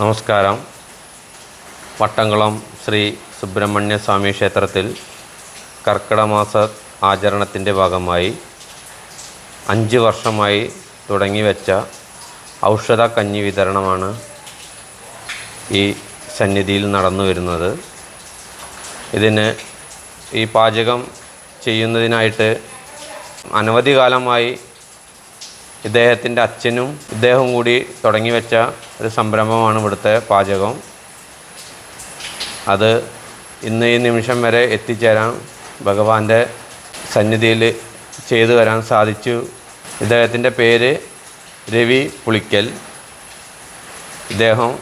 നമസ്കാരം. വട്ടംകുളം ശ്രീ സുബ്രഹ്മണ്യ സ്വാമി ക്ഷേത്രത്തിൽ കർക്കിടമാസ ആചരണത്തിന്റെ ഭാഗമായി അഞ്ച് വർഷമായി തുടങ്ങിവെച്ച ഔഷധ കഞ്ഞി വിതരണമാണ് ഈ സന്നിധിയിൽ നടന്നു വരുന്നത്. ഇതിന് ഈ പാചകം ചെയ്യുന്നതിനായിട്ട് അനവധി കാലമായി ഇദ്ദേഹത്തിന്റെ അച്ഛനും ഇദ്ദേഹവും കൂടി തുടങ്ങി വെച്ച ഒരു സംരംഭമാണ് ഇവിടുത്തെ പാചകം. അത് ഇന്ന് ഈ നിമിഷം വരെ എത്തിച്ചേരാൻ ഭഗവാന്റെ സന്നിധിയിൽ ചെയ്തു വരാൻ സാധിച്ചു. ഇദ്ദേഹത്തിന്റെ പേര് രവി പുളിക്കൽ. ഇദ്ദേഹം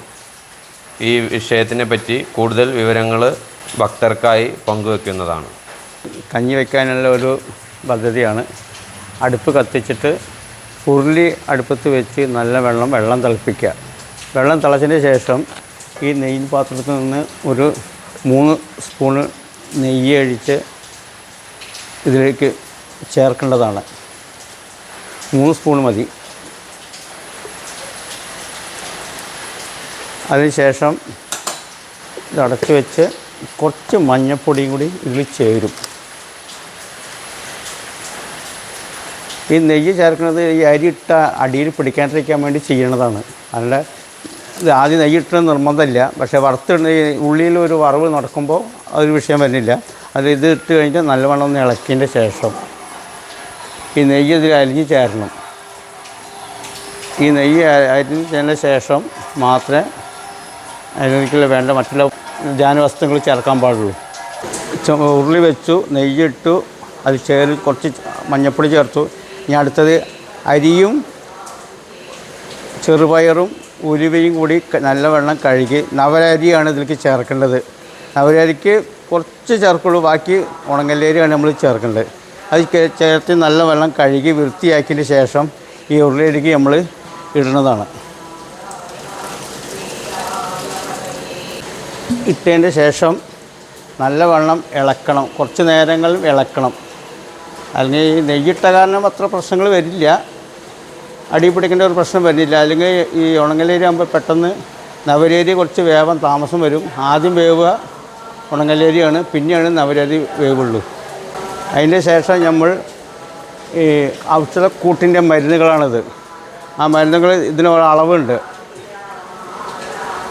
ഈ വിഷയത്തിനെ പറ്റി കൂടുതൽ വിവരങ്ങൾ ഭക്തർക്കായി പങ്കുവെക്കുന്നതാണ്. കഞ്ഞി വയ്ക്കാനുള്ള ഒരു പദ്ധതിയാണ്. അടുപ്പ് കത്തിച്ചിട്ട് ഉരുളി അടുപ്പത്ത് വെച്ച് നല്ല വെള്ളം വെള്ളം തിളപ്പിക്കുക. വെള്ളം തിളച്ചതിന് ശേഷം ഈ നെയ്യ് പാത്രത്തിൽ നിന്ന് ഒരു മൂന്ന് സ്പൂണ് നെയ്യ് ഒഴിച്ച് ഇതിലേക്ക് ചേർക്കേണ്ടതാണ്. മൂന്ന് സ്പൂൺ മതി. അതിനുശേഷം ഇതടച്ച് വെച്ച് കുറച്ച് മഞ്ഞൾപ്പൊടിയും കൂടി ഇതിൽ ചേരും. ഈ നെയ്യ് ചേർക്കുന്നത് ഈ അരിയിട്ട അടിയിൽ പിടിക്കാണ്ടിരിക്കാൻ വേണ്ടി ചെയ്യണതാണ്. അല്ല ഇത് ആദ്യം നെയ്യിട്ട നിർബന്ധമില്ല. പക്ഷേ വറുത്തിടുന്ന ഉള്ളിയിൽ ഒരു വറവ് നടക്കുമ്പോൾ അതൊരു വിഷയം വരുന്നില്ല. അത് ഇത് ഇട്ട് കഴിഞ്ഞാൽ നല്ലവണ്ണം ഒന്ന് ഇളക്കിയതിന്റെ ശേഷം ഈ നെയ്യ് ഇതിൽ അരിഞ്ഞ് ചേരണം. ഈ നെയ്യ് അരിഞ്ഞ് ചേർന്ന ശേഷം മാത്രമേ അതിലേക്ക് വേണ്ട മറ്റുള്ള വസ്തുക്കൾ ചേർക്കാൻ പാടുള്ളൂ. ഉരുളി വെച്ചു നെയ്യിട്ടു അത് ചേർ കുറച്ച് മഞ്ഞപ്പൊടി ചേർത്തു. ഇനി അടുത്തത് അരിയും ചെറുപയറും ഉലുവയും കൂടി നല്ല നല്ലവണ്ണം കഴുകി നവരരിയാണ് ഇതിലേക്ക് ചേർക്കേണ്ടത്. നവരരിക്ക് കുറച്ച് ചേർക്കുള്ളൂ ബാക്കി ഉണങ്ങല്ലേരിയാണ് നമ്മൾ ചേർക്കേണ്ടത്. അത് ചേർത്ത് നല്ല വെള്ളം കഴുകി വൃത്തിയാക്കിയതിന് ശേഷം ഈ ഉരുളിയിലേക്ക് നമ്മൾ ഇടുന്നതാണ്. ഇട്ടതിന്റെ ശേഷം നല്ല വെള്ളം ഇളക്കണം. കുറച്ച് നേരങ്ങൾ ഇളക്കണം. അല്ലെങ്കിൽ നെയ്യിട്ട കാരണം അത്ര പ്രശ്നങ്ങൾ വരില്ല. അടി പിടിക്കേണ്ട ഒരു പ്രശ്നം വരുന്നില്ല. അല്ലെങ്കിൽ ഈ ഉണങ്ങലേരി ആകുമ്പോൾ പെട്ടെന്ന് നവരേരി കുറച്ച് വേവാൻ താമസം വരും. ആദ്യം വേവുക ഉണങ്ങലേരിയാണ്. പിന്നെയാണ് നവരേരി വേവുള്ളൂ. അതിന്റെ ശേഷം നമ്മൾ ഈ ഔഷധക്കൂട്ടിന്റെ മരുന്നുകളാണിത്. ആ മരുന്നുകൾ ഇതിന് ഒരളവുണ്ട്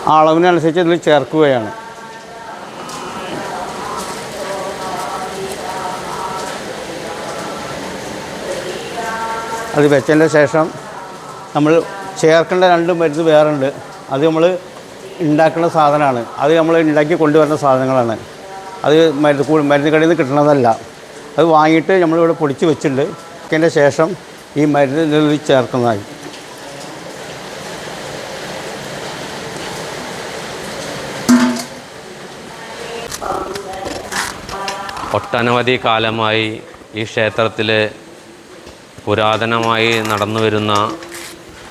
ആ അളവിനനുസരിച്ച് ഇതിൽ ചേർക്കുകയാണ്. അത് വെച്ചതിന്റെ ശേഷം നമ്മൾ ചേർക്കേണ്ട രണ്ട് മരുന്ന് വേറെ ഉണ്ട് അത് നമ്മൾ ഉണ്ടാക്കുന്ന സാധനമാണ്. അത് നമ്മൾ ഉണ്ടാക്കി കൊണ്ടുവരുന്ന സാധനങ്ങളാണ്. അത് മരുന്ന് കൂടി മരുന്ന് കടയിൽ നിന്ന് കിട്ടുന്നതല്ല അത് വാങ്ങിയിട്ട് നമ്മളിവിടെ പൊടിച്ച് വെച്ചിട്ടുണ്ട്. അതിന്റെ ശേഷം ഈ മരുന്ന് ഇതിൽ ചേർക്കുന്നതായി. ഒട്ടനവധി കാലമായി ഈ ക്ഷേത്രത്തിൽ പുരാതനമായി നടന്നു വരുന്ന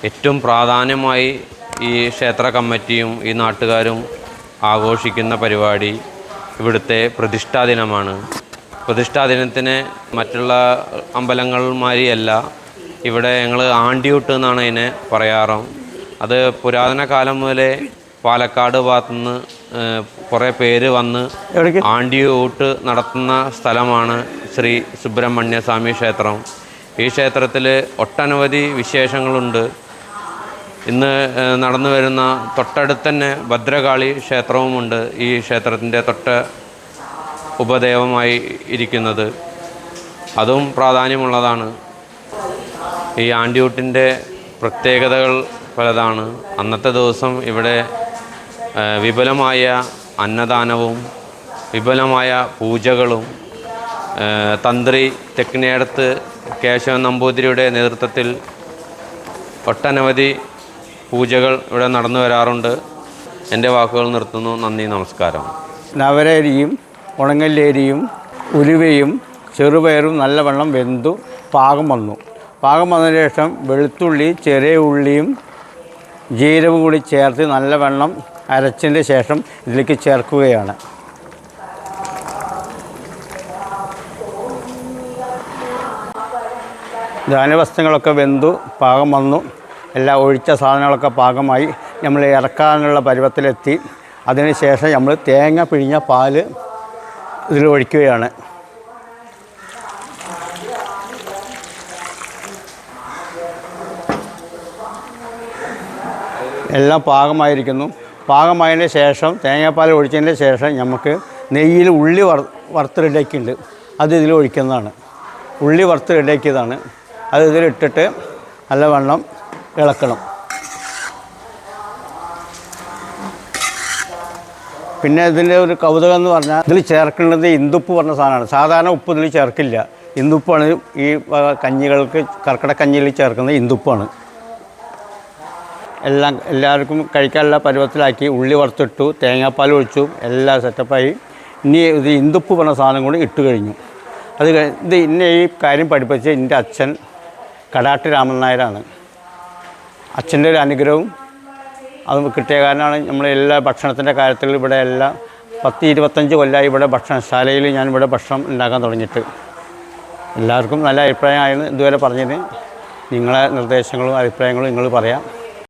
ഏറ്റവും പ്രാധാന്യമായി ഈ ക്ഷേത്ര കമ്മിറ്റിയും ഈ നാട്ടുകാരും ആഘോഷിക്കുന്ന പരിപാടി ഇവിടുത്തെ പ്രതിഷ്ഠാ ദിനമാണ്. പ്രതിഷ്ഠാ ദിനത്തിന് മറ്റുള്ള അമ്പലങ്ങൾമാരിയല്ല ഇവിടെ ഞങ്ങൾ ആണ്ടിയൂട്ട് എന്നാണ് അതിനെ പറയാറ്. അത് പുരാതന കാലം മുതലേ പാലക്കാട് ഭാഗത്തുനിന്ന് കുറേ പേര് വന്ന് ആണ്ടിയൂട്ട് നടത്തുന്ന സ്ഥലമാണ് ശ്രീ സുബ്രഹ്മണ്യ സ്വാമി ക്ഷേത്രം. ഈ ക്ഷേത്രത്തിൽ ഒട്ടനവധി വിശേഷങ്ങളുണ്ട്. ഇന്ന് നടന്നു വരുന്ന തൊട്ടടുത്ത് തന്നെ ഭദ്രകാളി ക്ഷേത്രവുമുണ്ട്. ഈ ക്ഷേത്രത്തിന്റെ തൊട്ട് ഉപദേവമായി ഇരിക്കുന്നത്. അതും പ്രാധാന്യമുള്ളതാണ്. ഈ ആണ്ടിയൂട്ടിന്റെ പ്രത്യേകതകൾ പലതാണ്. അന്നത്തെ ദിവസം ഇവിടെ വിപുലമായ അന്നദാനവും വിപുലമായ പൂജകളും തന്ത്രി തെക്കിനേടത്ത് കേശവൻ നമ്പൂതിരിയുടെ നേതൃത്വത്തിൽ ഒട്ടനവധി പൂജകൾ ഇവിടെ നടന്നു വരാറുണ്ട്. എന്റെ വാക്കുകൾ നിർത്തുന്നു. നന്ദി നമസ്കാരം. നവരരിയും ഉണങ്ങല്ലേരിയും ഉലുവയും ചെറുപയറും നല്ലവണ്ണം വെന്തു പാകം വന്നു. പാകം വന്നതിന് ശേഷം വെളുത്തുള്ളി ചെറിയ ഉള്ളിയും ജീരവും കൂടി ചേർത്ത് നല്ലവണ്ണം അരച്ചതിന് ശേഷം ഇതിലേക്ക് ചേർക്കുകയാണ്. ധാന്യവസ്ത്രങ്ങളൊക്കെ വെന്തു പാകം വന്നു. എല്ലാം ഒഴിച്ച സാധനങ്ങളൊക്കെ പാകമായി നമ്മൾ ഇറക്കാനുള്ള പരുവത്തിലെത്തി. അതിന് ശേഷം നമ്മൾ തേങ്ങ പിഴിഞ്ഞ പാൽ ഇതിൽ ഒഴിക്കുകയാണ്. എല്ലാം പാകമായിരിക്കുന്നു. പാകമായതിന് ശേഷം തേങ്ങാപ്പാൽ ഒഴിച്ചതിന് ശേഷം നമുക്ക് നെയ്യിൽ ഉള്ളി വറ വറുത്ത് റെഡിയാക്കിയിട്ടുണ്ട് അത് ഇതിൽ ഒഴിക്കുന്നതാണ്. ഉള്ളി വറുത്ത് റെഡിയാക്കിയതാണ് അത് ഇതിലിട്ടിട്ട് നല്ലവണ്ണം ഇളക്കണം. പിന്നെ ഇതിന്റെ ഒരു കൗതുകം എന്ന് പറഞ്ഞാൽ ഇതിൽ ചേർക്കേണ്ടത് ഇന്ദുപ്പ് പറഞ്ഞ സാധനമാണ്. സാധാരണ ഉപ്പ് ഇതിൽ ചേർക്കില്ല. ഇന്ദുപ്പാണ് ഈ കഞ്ഞികൾക്ക് കർക്കിടക്കഞ്ഞിയിൽ ചേർക്കുന്നത് ഇന്ദുപ്പാണ്. എല്ലാം എല്ലാവർക്കും കഴിക്കാനുള്ള പരുവത്തിലാക്കി ഉള്ളി വറുത്തിട്ടു തേങ്ങാപ്പാൽ ഒഴിച്ചു എല്ലാം സെറ്റപ്പായി. ഇനി ഇത് ഇന്ദുപ്പ് പറഞ്ഞ സാധനം കൂടി ഇട്ട് കഴിഞ്ഞു. അത് ഇത് ഇന്നെ ഈ കാര്യം പഠിപ്പിച്ച എന്റെ അച്ഛൻ കടാട്ട് രാമൻ നായരാണ്. അച്ഛന്റെ ഒരു അനുഗ്രഹവും അത് കിട്ടിയ കാരണമാണ് നമ്മൾ എല്ലാ ഭക്ഷണത്തിന്റെ കാര്യത്തിൽ ഇവിടെ എല്ലാം പത്ത് ഇരുപത്തഞ്ച് കൊല്ലമായി ഇവിടെ ഭക്ഷണശാലയിൽ ഞാൻ ഇവിടെ ഭക്ഷണം ഉണ്ടാക്കാൻ തുടങ്ങിയിട്ട്. എല്ലാവർക്കും നല്ല അഭിപ്രായമായിരുന്നു ഇതുവരെ പറഞ്ഞതിന്. നിങ്ങളെ നിർദ്ദേശങ്ങളും അഭിപ്രായങ്ങളും നിങ്ങൾ പറയാം.